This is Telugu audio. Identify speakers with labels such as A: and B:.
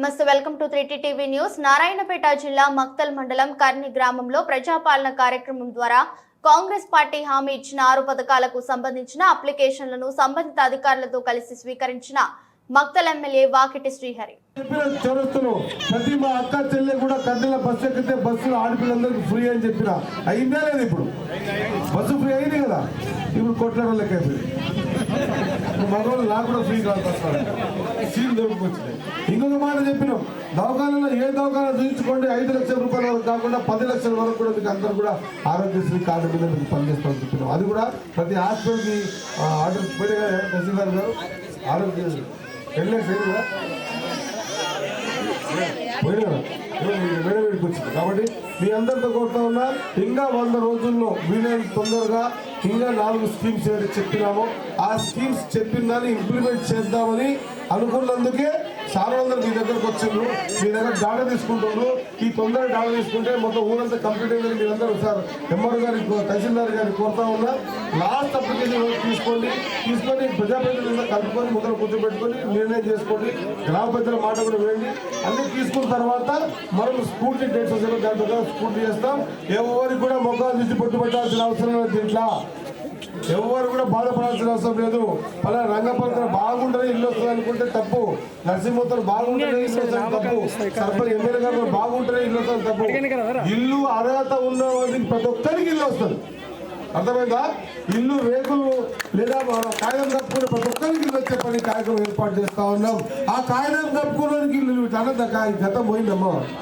A: నమస్తే welcome to three TV news. Narayanpet జిల్లా మక్తల్ మండలం కర్ని గ్రామంలో ప్రజాపాలన కార్యక్రమం ద్వారా కాంగ్రెస్ పార్టీ హామీ ఇచ్చిన ఆరు పథకాలకు సంబంధించిన అప్లికేషన్లను సంబంధిత అధికారులతో కలిసి స్వీకరించిన మక్తల్ ఎమ్మెల్యే వాకిటి శ్రీహరి.
B: ప్రతి మా అక్క చెల్లె కూడా కన్నెల బస్సు ఎక్కితే బస్సులు ఆడపిల్లందరికీ ఫ్రీ అని చెప్పిన అయిందా లేదు ఇప్పుడు? బస్సు ఫ్రీ అయింది కదా ఇప్పుడు కొట్లాడలేకపోయింది లెక్క మగవాళ్ళు నాకు కూడా ఫ్రీ కాదు బస్సు సీట్ దొరికొచ్చినాయి ఇంకొక మాట చెప్పినాం. దవాఖానలో ఏ దవాఖాన చూపించుకోండి ఐదు లక్షల రూపాయల వరకు కాకుండా పది లక్షల వరకు కూడా మీకు అందరూ కూడా ఆరోగ్యశ్రీ కార్డు మీద మీకు పనిచేస్తామని చెప్పినాం. అది కూడా ప్రతి హాస్పిటల్కి ఆర్డర్ పోయిన తహసీల్దార్ గారు ఆరోగ్య వెళ్ళలేదు కదా వచ్చింది. కాబట్టి మీ అందరితో కోరుతా ఉన్నా ఇంకా వంద రోజుల్లో వీలైన తొందరగా ఇంకా నాలుగు స్కీమ్స్ ఏదైతే చెప్పినామో ఆ స్కీమ్స్ చెప్పిన దాన్ని ఇంప్లిమెంట్ చేద్దామని అనుకున్నందుకే చాలా మీ దగ్గరకు వచ్చిండ్రు. మీ దగ్గర డాడ తీసుకుంటున్నారు. ఈ తొందర డాడ తీసుకుంటే మొత్తం ఊరంతా కంప్లీట్ అయిందని మీరందరూ సార్ ఎంఆర్ గారి తహసీల్దార్ గారికి కోరుతా ఉన్నా. లాస్ట్ అప్లికేషన్ తీసుకోండి. తీసుకొని ప్రజాప్రతినిధులతో కలుపుకొని మొదలు కూర్చోబెట్టుకొని నిర్ణయం చేసుకోండి. గ్రామ పెద్దల మాట కూడా వేయండి అన్ని తీసుకున్న తర్వాత మనం స్కూటీ డేట్స్ వచ్చిన దాని ప్రకారం స్కూటీ చేస్తాం. ఎవరికి కూడా మొక్కలు తీసి పట్టుబట్టాల్సిన అవసరం లేదు దీంట్లో. ఎవరు కూడా బాధపడాల్సిన అవసరం లేదు. అలా రంగపత్ర బాగుంటేనే ఇల్లు వస్తుంది అనుకుంటే తప్పు. ఇల్లు వస్తుంది తప్పు. సర్పంచ్ ఎమ్మెల్యే గారు బాగుంటేనే ఇల్లు వస్తుంది తప్పు. ఇల్లు అర్హత ఉన్న వాళ్ళకి ప్రతి ఒక్కరికి ఇల్లు వస్తుంది. అర్థమైందా? ఇల్లు రేకులు లేదా కాగితం కప్పుకునే ప్రతి ఒక్కరికి ఇల్లు వచ్చే పని కార్యక్రమం ఏర్పాటు చేస్తా ఉన్నాం. ఆ కాగితం కప్పుకోవడానికి ఇల్లు అన్నది గతం పోయిందమ్మా.